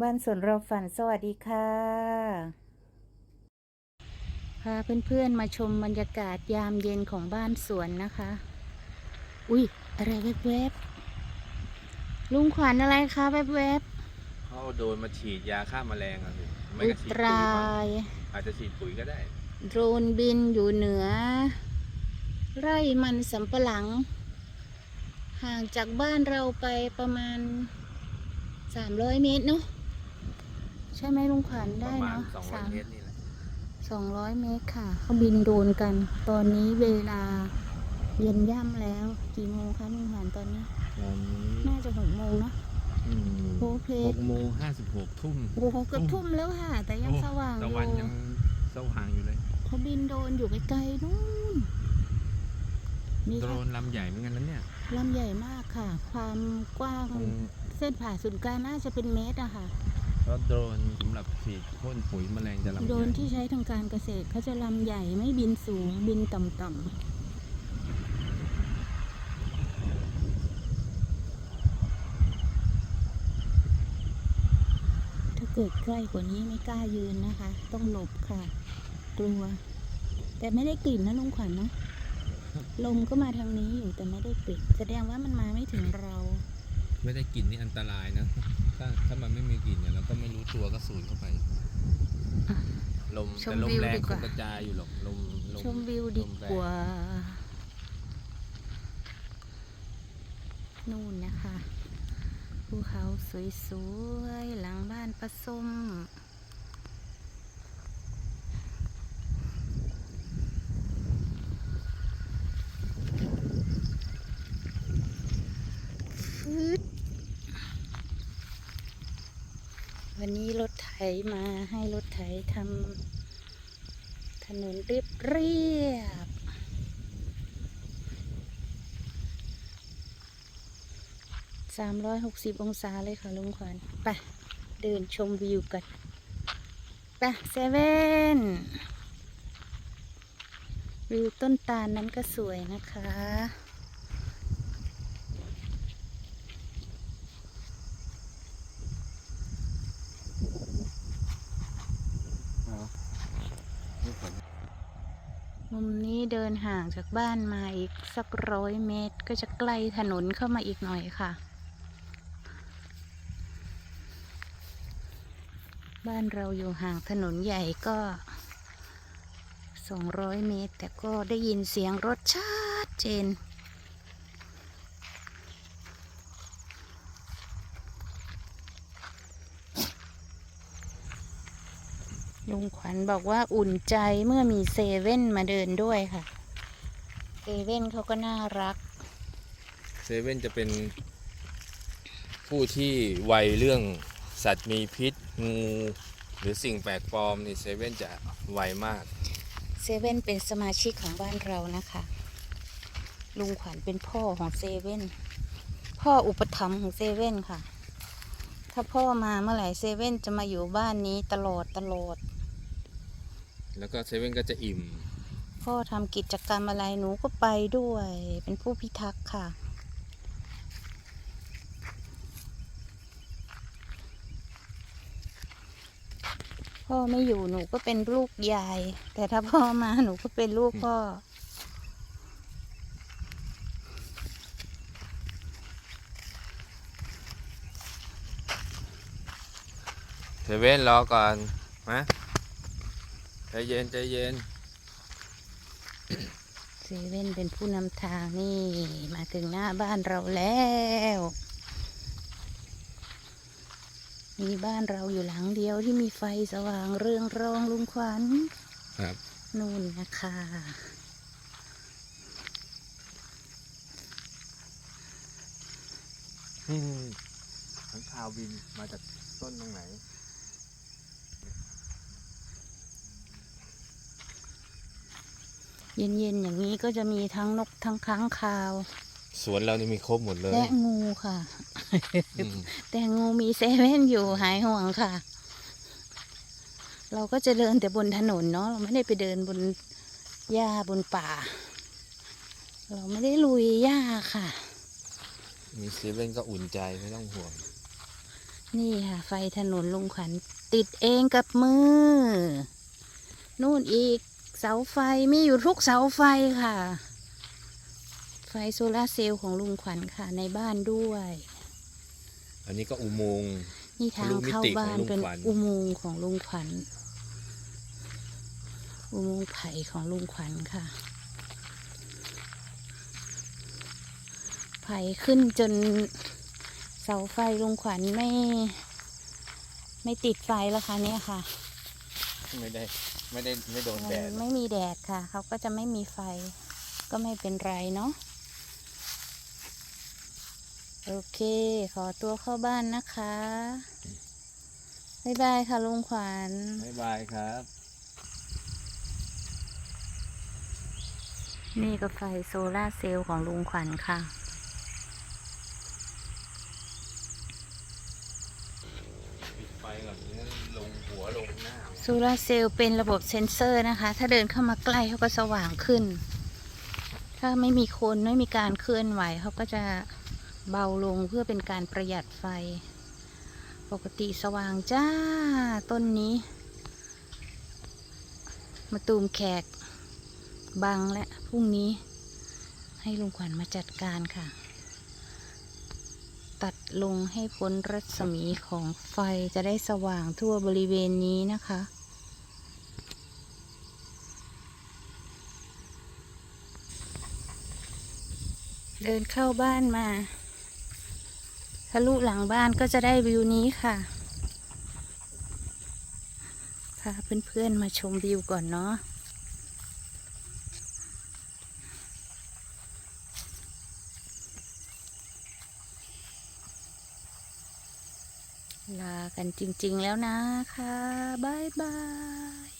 บ้านสวนเราฝันสวัสดีค่ะ พาเพื่อนๆมาชมบรรยากาศยามเย็นของบ้านสวนนะคะ อุ้ยอะไรแวบๆลุงขวัญอะไรคะแวบเขาเอาโดรนมาฉีดยาฆ่าแมลงอะสิๆไม่อุก็ฉีดตปุ๋ยราบ้างยอาจจะฉีดปุ๋ยก็ได้ โดรนบินอยู่เหนือ ไร่มันสำปะหลัง ห่างจากบ้านเราไปประมาณ 300 เมตรเนาะ ใช่ไหมลุงขวัญปได้ระมาณเนาะ200สามเมตรนี่แหละสองร้อยเมตรค่ะเขาบินโดรนกัน ตอนนี้เวลาเย็นย่ำแล้ว กี่โมงคะลุงขวัญตอนนี้ ตอนนี้น่าจะหกโมงเนาะอืมโอเคหกโมงห้าสิบหกทุ่มโอ้โหเกือบทุ่มแล้วค่ะ แต่ยังสว่างอตะยู่วันยังสว่างอยู่เลยเขาบินโดรนอยู่ไกลๆนู่นนี่โดรค่ะนลำใหญ่เหมือนกันนั้นเนี่ยลำใหญ่มากค่ะ ความกว้าง คงเส้นผ่าศูนย์กลางน่าจะเป็นเมตรอะค่ะเพราะโดรนสำหรับฉีดพ่นปุ๋ยแมลงจะลำใหญ่โดรนที่ใช้ทางการเกษตรเขาจะลำใหญ่ไม่บินสูงบินต่ำๆ ถ้าเกิดใกล้กว่านี้ไม่กล้ายืนนะคะ ต้องหลบค่ะ กลัว แต่ไม่ได้กลิ่นนะลุงขวัญนะลมก็มาทางนี้อยู่แต่ไม่ได้กลิ่นแสดงว่ามันมาไม่ถึงเรา ไม่ได้กลิ่นนี่อันตรายนะ ถ้าถ้ามันไม่มี กลิ่นเนี่ยเราก็ไม่รู้ตัวก็สูดเข้าไปอะลมชมแต่ลมวิวแรงดีกคว่านกระจายอยู่หรอกลมลชมวิวดีลมแรงกว่า นู่นนะคะ ภูเขาสวยๆ หลังบ้านประสมฟืด วันนี้รถไถมาให้รถไถทำถนนเรียบเรียบสามร้อยหกสิบองศาเลยค่ะลุงขวัญไปเดินชมวิวกันไปเซเว่นวิวต้นตาลนั้นก็สวยนะคะ มุมนี้เดินห่างจากบ้านมาอีกสักร้อยเมตร ก็จะใกล้ถนนเข้ามาอีกหน่อยค่ะ บ้านเราอยู่ห่างถนนใหญ่ก็สองร้อยเมตร แต่ก็ได้ยินเสียงรถชัดเจน ลุงขวัญบอกว่าอุ่นใจเมื่อมีเซเว่นมาเดินด้วยค่ะ เซเว่นเขาก็น่ารัก เซเว่นจะเป็นผู้ที่ไวเรื่องสัตว์มีพิษงูหรือสิ่งแปลกปลอมนี่เซเว่นจะไวมากเซเว่นเป็นสมาชิกของบ้านเรานะคะ ลุงขวัญเป็นพ่อของเซเว่นพ่ออุปถัมภ์ของเซเว่นค่ะ ถ้าพ่อมาเมื่อไหร่เซเว่นจะมาอยู่บ้านนี้ตลอดตลอด แล้วก็เซเว่นก็จะอิ่ม พ่อทำกิจกรรมอะไรหนูก็ไปด้วย เป็นผู้พิทักษ์ค่ะ พ่อไม่อยู่หนูก็เป็นลูกยาย แต่ถ้าพ่อมาหนูก็เป็นลูกพ่อ เซเว่นรอก่อนนะ ใจเย็นใจเย็นเซเว่นเป็นผู้นำทางนี่มาถึงหน้าบ้านเราแล้วมีบ้านเราอยู่หลังเดียวที่มีไฟสว่างเรืองรองลุงขวัญครับ นู่นนะคะนี่ทั้งข่าวบินมาจากต้นตรงไหน เย็นๆอย่างนี้ก็จะมีทั้งนกทั้งค้างคาว สวนเรานี่มีครบหมดเลยและงูค่ะอืมแต่งูมีเซเว่นอยู่หายห่วงค่ะ เราก็จะเดินแต่บนถนนเนาะเราไม่ได้ไปเดินบนหญ้าบนป่า เราไม่ได้ลุยหญ้าค่ะ มีเซเว่นก็อุ่นใจไม่ต้องห่วง นี่ค่ะ ไฟถนนลุงขวัญติดเองกับมือ นู่นอีก เสาไฟมีอยู่ทุกเสาไฟค่ะ ไฟโซลาร์เซลล์ของลุงขวัญค่ะ ในบ้านด้วย อันนี้ก็อุโมงค์ นี่ทางเข้าบ้านเป็นอุโมงค์ของลุงขวัญ อุโมงค์ไผ่ของลุงขวัญค่ะ ไผ่ขึ้นจนเสาไฟลุงขวัญไม่ ไม่ติดไฟแล้วค่ะเนี่ยค่ะ ไม่ได้ ไม่ได้ไม่โดนแดดไม่มีแดดค่ะ เขาก็จะไม่มีไฟ ก็ไม่เป็นไรเนาะโอเค ขอตัวเข้าบ้านนะคะบ๊ายบายค่ะลุงขวัญบ๊ายบายครับ นี่ก็ไฟโซลาร์เซลล์ของลุงขวัญค่ะ ปิดไฟก่อนนี่ลงหัวลงหน้า โซลาร์เซลล์เป็นระบบเซ็นเซอร์นะคะ ถ้าเดินเข้ามาใกล้เขาก็สว่างขึ้น ถ้าไม่มีคนไม่มีการเคลื่อนไหวเขาก็จะเบาลงเพื่อเป็นการประหยัดไฟ ปกติสว่างจ้าต้นนี้ มาตูมแขกบังและพรุ่งนี้ ให้ลุงขวัญมาจัดการค่ะ ตัดลงให้พ้นรัศมีของไฟจะได้สว่างทั่วบริเวณนี้นะคะ เดินเข้าบ้านมา ทะลุหลังบ้านก็จะได้วิวนี้ค่ะ พาเพื่อนๆมาชมวิวก่อนเนาะลากันจริงๆแล้วนะคะ บ๊ายบาย